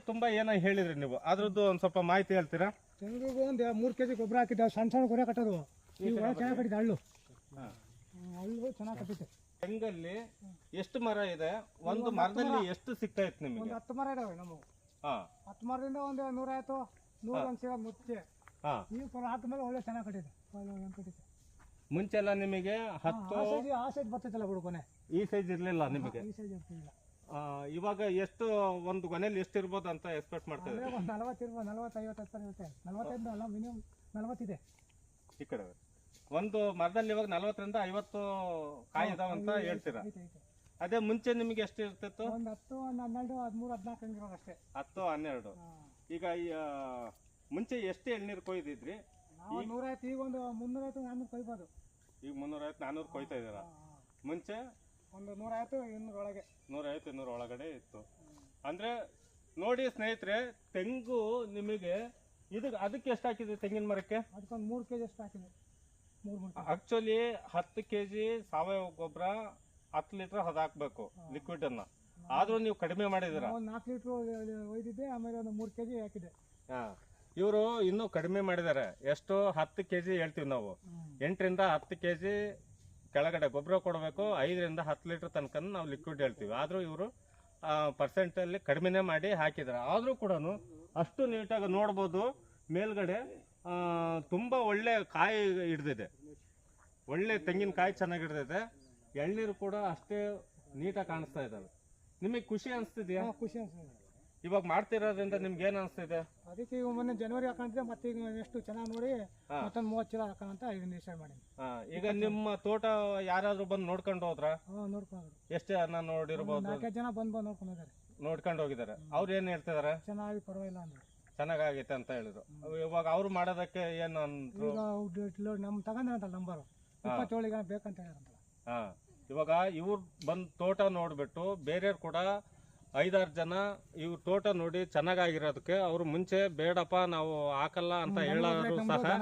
ತುಂಬಾ ಏನೋ ಹೇಳಿದ್ರಿ ನೀವು. ಅದ್ರದ್ದು ಒಂದ್ ಸ್ವಲ್ಪ ಮಾಹಿತಿ ಹೇಳ್ತೀರಾ? ತೆಂಗು ಒಂದು ಮೂರ್ ಕೆಜಿ ಗೊಬ್ಬರ ಹಾಕಿದ್ದೆ. ಸಣ್ಣ ಸಣ್ಣ ಗೊರೆ ಕಟ್ಟೋದು. ಈಗ ಚೆನ್ನಾಗಿ ಕಟ್ಟಿದೆ ಹಳ್ಳು. ಹಳ್ಳು ಚೆನ್ನಾಗಿ ಕಟ್ಟಿದೆ. ತೆಂಗಲ್ಲಿ ಎಷ್ಟು ಮರ ಇದೆ? ಒಂದು ಮರದಲ್ಲಿ ಎಷ್ಟು ಸಿಗ್ತಾ ಇತ್ತು ಒಂದು ನಿಮಗೆ ಹತ್ತು ಮರ ಇದಾವೆ ನಮ್ಮವು. ಹಾ. ಹತ್ತು ಮರದಿಂದ ಒಂದು ನೂರಾಯ್ತು ನೂರ ಒಂದು ಸಿಗ ಮುಚ್ಚೆ. ಹಾ. ಈಗ ಫಲ ಹಾಕಿದ್ಮೇಲೆ ಒಳ್ಳೆ ಚೆನ್ನಾಗಿ ಕಟ್ಟಿದೆ. ಒಳ್ಳೆ ಒಳ್ಳೆ ಕಟ್ಟಿದೆ. ಮುಂಚೆಲ್ಲ ನಿಮಗೆ ಹತ್ತು ಆ ಸೈಜ್ ಆ ಸೈಜ್ ಬರ್ತೈತಲ್ಲ ಬಿಡು ಕೊನೆ ಈ ಸೈಜ್ ಇರ್ಲಿಲ್ಲ ನಿಮಗೆ? ಈ ಸೈಜ್ ಇರ್ತಿಲ್ಲ ಆ, ಇವಾಗ ಎಷ್ಟು ಒಂದು ಕೊನೆಯಲ್ಲಿ ಎಷ್ಟು ಇರ್ಬೋದು ಅಂತ ಎಕ್ಸ್ಪೆಕ್ಟ್ ಮಾಡ್ತಾ ಇದ್ದೀರಿ? ಒಂದು ನಲವತ್ತು ಇರ್ಬೋದು ನಲವತ್ತು ಐವತ್ತು ಹತ್ತು ಇರುತ್ತೆ. ನಲವತ್ತೈದು ಅಲ್ಲ ಮಿನಿಮಮ್ ನಲವತ್ತಿದೆ. ಈ ಕಡೆ. ಒಂದು ಮರದಲ್ಲಿ ಇವಾಗ ನಲವತ್ತರಿಂದ ಐವತ್ತು ಕಾಯಿ ಇದಾವ ಅಂತ ಹೇಳ್ತೀರಾ? ಐತೆ ಐತೆ. ಅದೇ ಮುಂಚೆ ನಿಮ್ಗೆ ಎಷ್ಟು ಇರ್ತಿತ್ತು? ಒಂದು ಹತ್ತು ಒಂದು ಹನ್ನೆರಡು ಹದಿಮೂರು ಹದಿನಾಲ್ಕು ಹಂಗಿರೋದು ಅಷ್ಟೇ. ಹತ್ತು ಹನ್ನೆರಡು. ಈಗ ಈ, ಆ, ಮುಂಚೆ ಎಷ್ಟು ಎಳ್ನೀರು ಕೊಯ್ದಿದ್ರಿ? ನಾವು ನೂರೈವತ್ತು ಈಗ ಒಂದು ಮುನ್ನೂರೈವತ್ತು ನಾನ್ನೂರು ಕೊಯ್ಬೋದು. ಈಗ ಮುನ್ನೂರೈವತ್ತು ನಾನ್ನೂರು ಕೊಯ್ತಾ ಇದ್ದೀರಾ? ಮುಂಚೆ ಒಂದು ನೂರೈವತ್ತು ಇನ್ನೂರೊಳಗೆ. ನೂರೈವತ್ತು ಇನ್ನೂರ ಒಳಗಡೆ ಇತ್ತು. ಅಂದ್ರೆ ನೋಡಿ ಸ್ನೇಹಿತರೆ ತೆಂಗು ನಿಮಗೆ ಇದು ಅದಕ್ಕೆ ಎಷ್ಟು ಹಾಕಿದೆ ತೆಂಗಿನ ಮರಕ್ಕೆ? ಅದಕ್ಕೊಂದು ಮೂರು ಕೆಜಿ ಅಷ್ಟು ಹಾಕಿದೆ ಮೂರು ಮೂರು ಆಕ್ಚುಲಿ ಹತ್ತು ಕೆಜಿ ಸಾವಯವ ಗೊಬ್ಬರ ಹತ್ತು ಲೀಟರ್ ಅದು ಹಾಕ್ಬೇಕು ಲಿಕ್ವಿಡ್ ಅನ್ನ. ಆದ್ರೂ ನೀವು ಕಡಿಮೆ ಮಾಡಿದಿರ ಒಂದು ನಾಲ್ಕು ಲೀಟರ್ ಒಯ್ದಿದ್ದೆ ಆಮೇಲೆ ಒಂದು ಮೂರು ಕೆಜಿ ಹಾಕಿದೆ ಇವರು ಇನ್ನೂ ಕಡಿಮೆ ಮಾಡಿದ್ದಾರೆ. ಎಷ್ಟು? ಹತ್ತು ಕೆಜಿ ಹೇಳ್ತೀವಿ ನಾವು. ಎಂಟರಿಂದ ಹತ್ತು ಕೆ ಜಿ ಕೆಳಗಡೆ ಗೊಬ್ಬರ ಕೊಡಬೇಕು, ಐದರಿಂದ ಹತ್ತು ಲೀಟ್ರ್ ತನಕ ನಾವು ಲಿಕ್ವಿಡ್ ಹೇಳ್ತೀವಿ. ಆದರೂ ಇವರು ಪರ್ಸೆಂಟಲ್ಲಿ ಕಡಿಮೆನೇ ಮಾಡಿ ಹಾಕಿದ್ದಾರೆ. ಆದರೂ ಕೂಡ ಅಷ್ಟು ನೀಟಾಗಿ ನೋಡ್ಬೋದು, ಮೇಲ್ಗಡೆ ತುಂಬ ಒಳ್ಳೆ ಕಾಯಿ ಹಿಡ್ದಿದೆ. ಒಳ್ಳೆ ತೆಂಗಿನಕಾಯಿ ಚೆನ್ನಾಗಿ ಹಿಡ್ದಿದೆ. ಎಳ್ನೀರು ಕೂಡ ಅಷ್ಟೇ ನೀಟಾಗಿ ಕಾಣಿಸ್ತಾ ಇದ್ದಾವೆ. ನಿಮಗೆ ಖುಷಿ ಅನಿಸ್ತಿದೆಯಾ? ಖುಷಿ ಅನ್ಸಿದೆ ಇವಾಗ ಮಾಡ್ತಿರೋದ್ರಿಂದ ನಿಮ್ಗೆ ಏನ್ ಅನಿಸ್ತಿದೆ? ಅದಕ್ಕೆ ಈಗ ಮೊನ್ನೆ ಜನವರಿ ಹಾಕೊಂಡಿದ್ದೆ ಮತ್ತೆ ಈಗ ಎಷ್ಟು ಚೆನ್ನಾಗಿ ನೋಡಿ. ಮತ್ತೊಂದು ಮೂವತ್ತು ಚೀಲ ಹಾಕೋಣ ಅಂತ ಈಗ ಡಿಸೈಡ್ ಮಾಡಿ ಈಗ ನಿಮ್ಮ ತೋಟ ಯಾರಾದ್ರೂ ಬಂದು ನೋಡ್ಕೊಂಡು ಹೋದ್ರ? ಹಾಂ ನೋಡ್ಕೊಂಡು ಎಷ್ಟು ಜನ ನೋಡಿರ್ಬೋದು. ನಾಲ್ಕೈದು ಜನ ಬಂದು ಬಂದು ನೋಡ್ಕೊಂಡು ಹೋದಾರೆ ನೋಡ್ಕೊಂಡು ಹೋಗಿದ್ದಾರೆ. ಅವ್ರು ಏನ್ ಹೇಳ್ತಿದಾರೆ? ಚೆನ್ನಾಗಿ ಪರವಾಗಿಲ್ಲ ಅಂದ್ರೆ. ಚೆನ್ನಾಗೈತೆ ಅಂತ ಹೇಳಿದ್ರು. ಇವಾಗ ಅವ್ರು ಮಾಡೋದಕ್ಕೆ ಏನು ಅಂದ್ರು? ಈಗ ನಮ್ಮ ತಗೊಂಡ್ರಂತಲ್ಲ ನಂಬರು. ಇಪ್ಪತ್ತೇಳಿಗೆ ಬೇಕಂತ ಹೇಳಿದ್ರಂತ ಹಾ ಇವಾಗ ಇವ್ರು ಬಂದ್ ತೋಟ ನೋಡ್ಬಿಟ್ಟು ಬೇರೆಯವ್ರು ಕೂಡ ಐದಾರು ಜನ ಇವ್ರ ತೋಟ ನೋಡಿ ಚೆನ್ನಾಗಾಗಿರೋದಕ್ಕೆ ಅವ್ರು ಮುಂಚೆ ಬೇಡಪ್ಪ ನಾವು ಹಾಕಲ್ಲ ಅಂತ ಹೇಳೋರು ಸಹ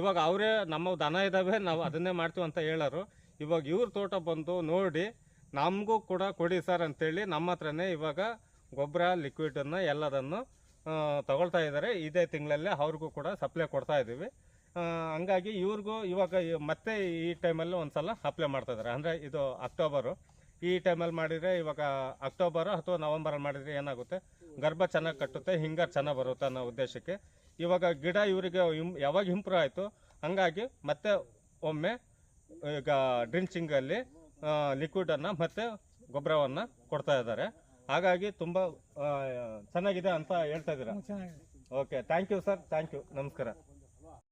ಇವಾಗ ಅವರೇ ನಮ್ಮ ದನ ಇದಾವೆ ನಾವು ಅದನ್ನೇ ಮಾಡ್ತೀವಿ ಅಂತ ಹೇಳೋರು. ಇವಾಗ ಇವ್ರ ತೋಟ ಬಂದು ನೋಡಿ ನಮಗೂ ಕೂಡ ಕೊಡಿ ಸರ್ ಅಂತೇಳಿ ನಮ್ಮ ಹತ್ರನೇ ಇವಾಗ ಗೊಬ್ಬರ ಲಿಕ್ವಿಡನ್ನು ಎಲ್ಲದನ್ನು ತಗೊಳ್ತಾ ಇದ್ದಾರೆ. ಇದೇ ತಿಂಗಳಲ್ಲೇ ಅವ್ರಿಗೂ ಕೂಡ ಸಪ್ಲೈ ಕೊಡ್ತಾ ಇದ್ದೀವಿ. ಹಂಗಾಗಿ ಇವ್ರಿಗೂ ಇವಾಗ ಮತ್ತೆ ಈ ಟೈಮಲ್ಲಿ ಒಂದ್ಸಲ ಅಪ್ಲೈ ಮಾಡ್ತಾ ಇದ್ದಾರೆ. ಅಂದರೆ ಇದು ಅಕ್ಟೋಬರು ಈ ಟೈಮಲ್ಲಿ ಮಾಡಿದರೆ ಇವಾಗ ಅಕ್ಟೋಬರ್ ಅಥವಾ ನವಂಬರಲ್ಲಿ ಮಾಡಿದರೆ ಏನಾಗುತ್ತೆ? ಗರ್ಭ ಚೆನ್ನಾಗಿ ಕಟ್ಟುತ್ತೆ ಹಿಂಗಾರು ಚೆನ್ನಾಗಿ ಬರುತ್ತೆ ಅನ್ನೋ ಉದ್ದೇಶಕ್ಕೆ. ಇವಾಗ ಗಿಡ ಇವರಿಗೆ ಇಮ್- ಯಾವಾಗ ಇಂಪ್ರೂವ್ ಆಯಿತು ಹಂಗಾಗಿ ಮತ್ತೆ ಒಮ್ಮೆ ಈಗ ಡ್ರಿಂಚಿಂಗಲ್ಲಿ ಲಿಕ್ವಿಡನ್ನು ಮತ್ತು ಗೊಬ್ಬರವನ್ನು ಕೊಡ್ತಾ ಇದ್ದಾರೆ. ಹಾಗಾಗಿ ತುಂಬ ಚೆನ್ನಾಗಿದೆ ಅಂತ ಹೇಳ್ತಾ ಇದ್ದೀರಾ? Okay thank you sir thank you ನಮಸ್ಕಾರ.